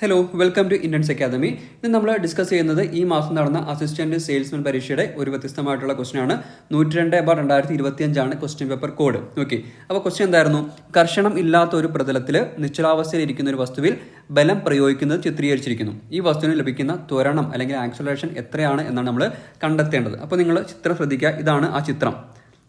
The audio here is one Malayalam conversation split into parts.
Hello welcome to Indians academy ഇന്ന് നമ്മൾ ഡിസ്കസ് ചെയ്യുന്നത് ഈ മാസം നടന്ന അസിസ്റ്റന്റ് സെയിൽസ്മാൻ പരീക്ഷയുടെ ഒരു വ്യത്യസ്തമായിട്ടുള്ള ക്വസ്റ്റൻ ആണ്. നൂറ്റി രണ്ട് ബാർ രണ്ടായിരത്തി ഇരുപത്തി അഞ്ചാണ് ക്വസ്റ്റ്യൻ പേപ്പർ കോഡ് ഓക്കെ അപ്പോൾ ക്വസ്റ്റ്യൻ എന്തായിരുന്നു? കർഷണം ഇല്ലാത്ത ഒരു പ്രതലത്തിൽ നിശ്ചലാവസ്ഥയിൽ ഇരിക്കുന്ന ഒരു വസ്തുവിൽ ബലം പ്രയോഗിക്കുന്നത് ചിത്രീകരിച്ചിരിക്കുന്നു. ഈ വസ്തുവിന് ലഭിക്കുന്ന ത്വരണം അല്ലെങ്കിൽ ആക്സലറേഷൻ എത്രയാണ് എന്നാണ് നമ്മൾ കണ്ടെത്തേണ്ടത്. അപ്പോൾ നിങ്ങൾ ചിത്രം ശ്രദ്ധിക്കുക. ഇതാണ് ആ ചിത്രം.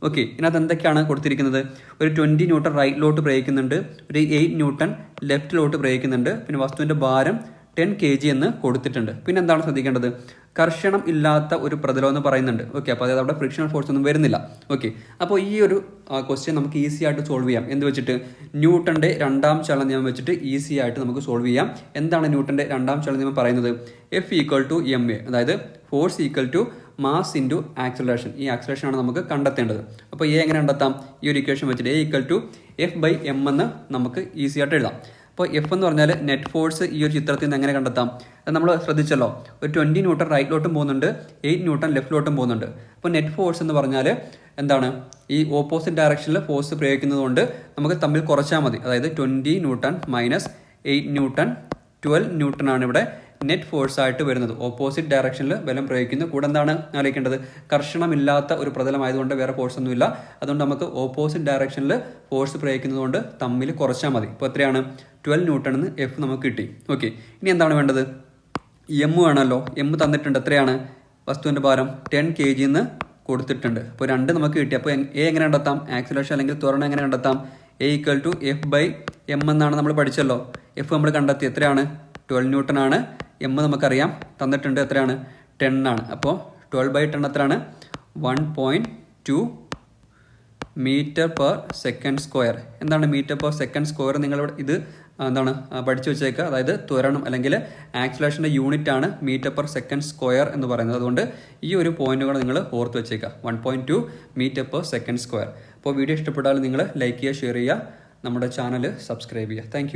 ഓക്കെ ഇതിനകത്ത് എന്തൊക്കെയാണ് കൊടുത്തിരിക്കുന്നത്? ഒരു ട്വന്റി ന്യൂട്ടൺ റൈറ്റിലോട്ട് പ്രയോഗിക്കുന്നുണ്ട് ഒരു എയ്റ്റ് ന്യൂട്ടൺ ലെഫ്റ്റിലോട്ട് പ്രയോഗിക്കുന്നുണ്ട് പിന്നെ വസ്തുവിന്റെ ഭാരം ടെൻ കെ ജി എന്ന് കൊടുത്തിട്ടുണ്ട്. പിന്നെ എന്താണ് ശ്രദ്ധിക്കേണ്ടത്? കർഷണം ഇല്ലാത്ത ഒരു പ്രതലം എന്ന് പറയുന്നുണ്ട്. ഓക്കെ അപ്പോൾ അതായത് അവിടെ ഫ്രിക്ഷണൽ ഫോഴ്സ് ഒന്നും വരുന്നില്ല. ഓക്കെ അപ്പോൾ ഈ ഒരു ക്വസ്റ്റ്യൻ നമുക്ക് ഈസി ആയിട്ട് സോൾവ് ചെയ്യാം. എന്ത് വെച്ചിട്ട്? ന്യൂട്ടന്റെ രണ്ടാം ചലന നിയമം വെച്ചിട്ട് ഈസി ആയിട്ട് നമുക്ക് സോൾവ് ചെയ്യാം. എന്താണ് ന്യൂട്ടന്റെ രണ്ടാം ചലന നിയമം പറയുന്നത്? F equal to M A അതായത് force equal to mass into acceleration ഈ ആക്സലേഷൻ ആണ് നമുക്ക് കണ്ടെത്തേണ്ടത്. അപ്പോൾ എ എങ്ങനെ കണ്ടെത്താം? ഈ ഒരു ഇക്വേഷൻ വെച്ചിട്ട് A equal to F by M എന്ന് നമുക്ക് ഈസി ആയിട്ട് എഴുതാം. അപ്പോൾ എഫ് എന്ന് പറഞ്ഞാൽ നെറ്റ് ഫോഴ്സ് ഈ ഒരു ചിത്രത്തിൽ നിന്ന് എങ്ങനെ കണ്ടെത്താം? അത് നമ്മൾ ശ്രദ്ധിച്ചല്ലോ. ഒരു ട്വന്റി ന്യൂട്ടൺ റൈറ്റിലോട്ടും പോകുന്നുണ്ട് എയ്റ്റ് ന്യൂട്ടൺ ലെഫ്റ്റിലോട്ടും പോകുന്നുണ്ട്. അപ്പോൾ നെറ്റ് ഫോഴ്സ് എന്ന് പറഞ്ഞാൽ എന്താണ്? ഈ ഓപ്പോസിറ്റ് ഡയറക്ഷനിൽ ഫോഴ്സ് പ്രയോഗിക്കുന്നതുകൊണ്ട് നമുക്ക് തമ്മിൽ കുറച്ചാൽ മതി. അതായത് twenty newton minus eight newton twelve newton ആണ് ഇവിടെ നെറ്റ് ഫോഴ്സ് ആയിട്ട് വരുന്നത്. ഓപ്പോസിറ്റ് ഡയറക്ഷനിൽ ബലം പ്രയോഗിക്കുന്നു. കൂടെ എന്താണ് ആലോചിക്കേണ്ടത്? കർഷണമില്ലാത്ത ഒരു പ്രതലമായതുകൊണ്ട് വേറെ ഫോഴ്സ് ഒന്നുമില്ല. അതുകൊണ്ട് നമുക്ക് ഓപ്പോസിറ്റ് ഡയറക്ഷനിൽ ഫോഴ്സ് പ്രയോഗിക്കുന്നതുകൊണ്ട് തമ്മിൽ കുറച്ചാൽ മതി. ഇപ്പോൾ എത്രയാണ്? ട്വൽവ് ന്യൂട്ടൺ എന്ന് എഫ് നമുക്ക് കിട്ടി. ഓക്കെ. ഇനി എന്താണ് വേണ്ടത്? എം വേണമല്ലോ. എം തന്നിട്ടുണ്ട്. എത്രയാണ്? വസ്തുവിന്റെ ഭാരം ടെൻ കെ ജി എന്ന് കൊടുത്തിട്ടുണ്ട്. അപ്പോൾ രണ്ട് നമുക്ക് കിട്ടി. അപ്പോൾ എ എങ്ങനെ കണ്ടെത്താം? ആക്സിലേഷൻ അല്ലെങ്കിൽ ത്വരണം എങ്ങനെ കണ്ടെത്താം? A equal to F by M എന്നാണ് നമ്മൾ പഠിച്ചല്ലോ. എഫ് നമ്മൾ കണ്ടെത്തി. എത്രയാണ്? ട്വൽവ് ന്യൂട്ടൺ ആണ്. എം നമുക്കറിയാം. തന്നിട്ടുണ്ട് എത്രയാണ്? ടെൻ ആണ്. അപ്പോൾ ട്വൽവ് ബൈ ടെൻ എത്രയാണ്? One point two metre per second square എന്താണ് മീറ്റർ പെർ സെക്കൻഡ് സ്ക്വയർ നിങ്ങൾ ഇത് എന്താണ് പഠിച്ചു വെച്ചേക്കുക അതായത് ത്വരണം അല്ലെങ്കിൽ ആക്സിലേഷന്റെ യൂണിറ്റ് ആണ് മീറ്റർ പെർ സെക്കൻഡ് സ്ക്വയർ എന്ന് പറയുന്നത്. അതുകൊണ്ട് ഈ ഒരു പോയിന്റുകൾ നിങ്ങൾ ഓർത്ത് വെച്ചേക്കുക one point two metre per second square അപ്പോൾ വീഡിയോ ഇഷ്ടപ്പെട്ടാൽ നിങ്ങൾ ലൈക്ക് ചെയ്യുക ഷെയർ ചെയ്യുക. നമ്മുടെ ചാനൽ സബ്സ്ക്രൈബ് ചെയ്യുക. താങ്ക്